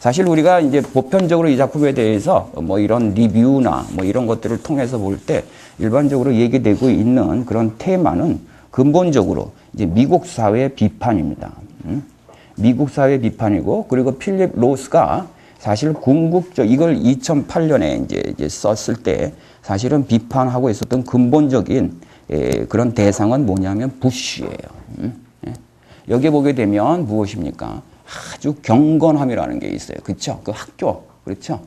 사실 우리가 이제 보편적으로 이 작품에 대해서 뭐 이런 리뷰나 뭐 이런 것들을 통해서 볼 때 일반적으로 얘기되고 있는 그런 테마는 근본적으로 이제 미국 사회 비판입니다. 음? 미국 사회 비판이고 그리고 필립 로스가 사실 궁극적 이걸 2008년에 이제, 썼을 때 사실은 비판하고 있었던 근본적인 에, 그런 대상은 뭐냐면 부시예요. 음? 예. 여기에 보게 되면 무엇입니까? 아주 경건함이라는 게 있어요. 그렇죠? 그 학교 그렇죠?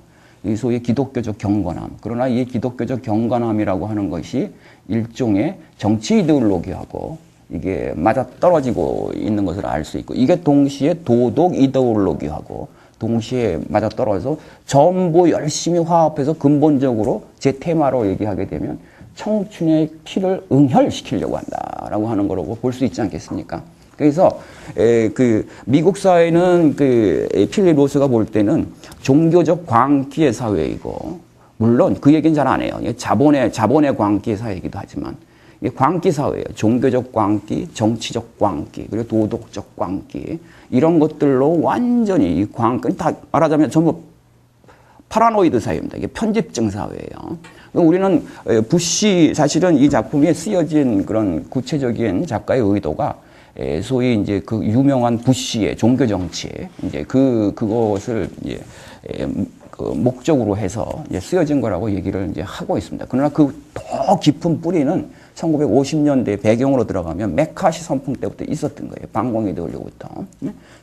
이 소위 기독교적 경건함. 그러나 이 기독교적 경건함이라고 하는 것이 일종의 정치 이데올로기하고 이게 맞아 떨어지고 있는 것을 알 수 있고 이게 동시에 도덕 이데올로기하고 동시에 맞아 떨어져서 전부 열심히 화합해서 근본적으로 제 테마로 얘기하게 되면 청춘의 피를 응혈시키려고 한다라고 하는 거라고 볼 수 있지 않겠습니까? 그래서 에, 그 미국 사회는 그 필립 로스가 볼 때는 종교적 광기의 사회이고 물론 그 얘기는 잘 안 해요. 자본의 자본의 광기의 사회이기도 하지만 이게 광기 사회예요. 종교적 광기, 정치적 광기, 그리고 도덕적 광기 이런 것들로 완전히 이 광, 다 말하자면 전부 파라노이드 사회입니다. 이게 편집증 사회예요. 우리는 에, 부시 사실은 이 작품에 쓰여진 그런 구체적인 작가의 의도가 에, 소위 이제 그 유명한 부시의 종교 정치 이제 그 그것을 이제 에, 그 목적으로 해서 이제 쓰여진 거라고 얘기를 이제 하고 있습니다. 그러나 그 더 깊은 뿌리는 1950년대 배경으로 들어가면 메카시 선풍 때부터 있었던 거예요. 방공이 되려부터.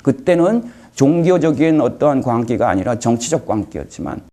그때는 종교적인 어떠한 광기가 아니라 정치적 광기였지만